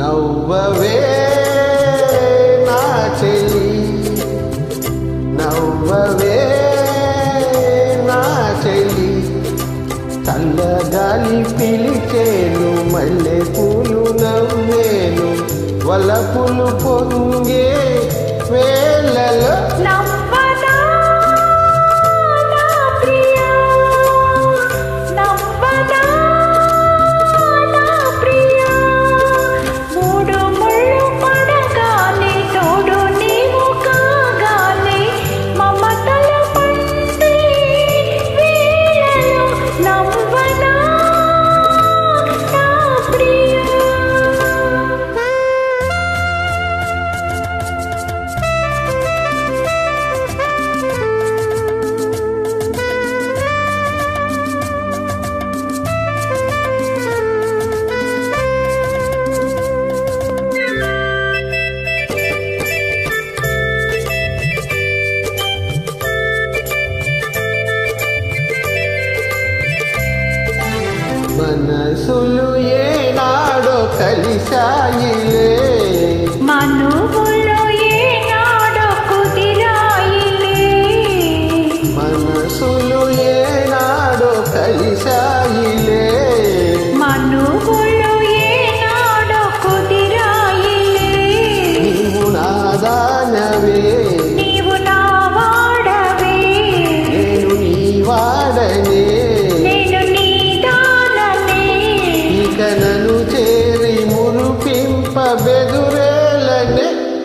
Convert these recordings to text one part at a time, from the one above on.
నవ్వవే నా చెయ్యి. నవ్వవే నా చెయ్యి. చల్లగాలి పిలిచేను మల్లె పూలు నవ్వేను వలపులు పొంగే వేళలో మనసులు ఏనాడో కలిశాయిలే.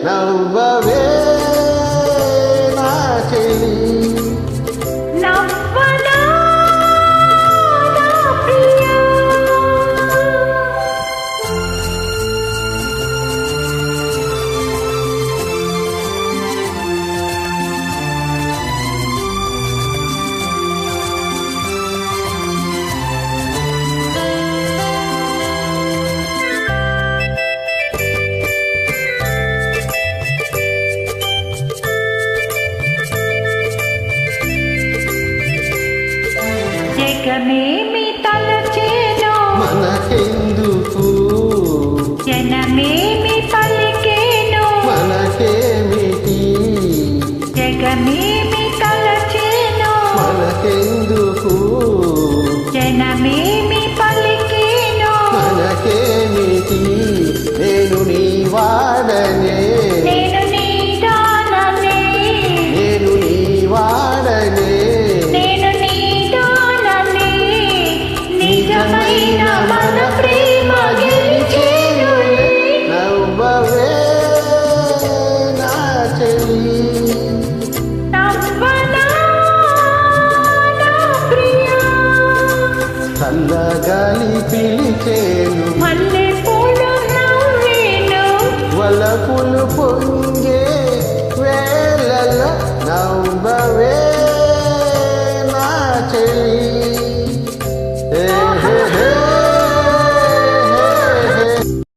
love జగమేమి తలచేనో మనకెందుకు? జనమేమి పలికేనో మనకేమిటి? జగమేమి తలచేనో. మనకెందుకు? జనమేమి నిజమైన మన ప్రేమ గెలిచేనులే నవ్వవే నా చెల్లి నవ్వనా నా ప్రియా? చల్లగాలి మల్లె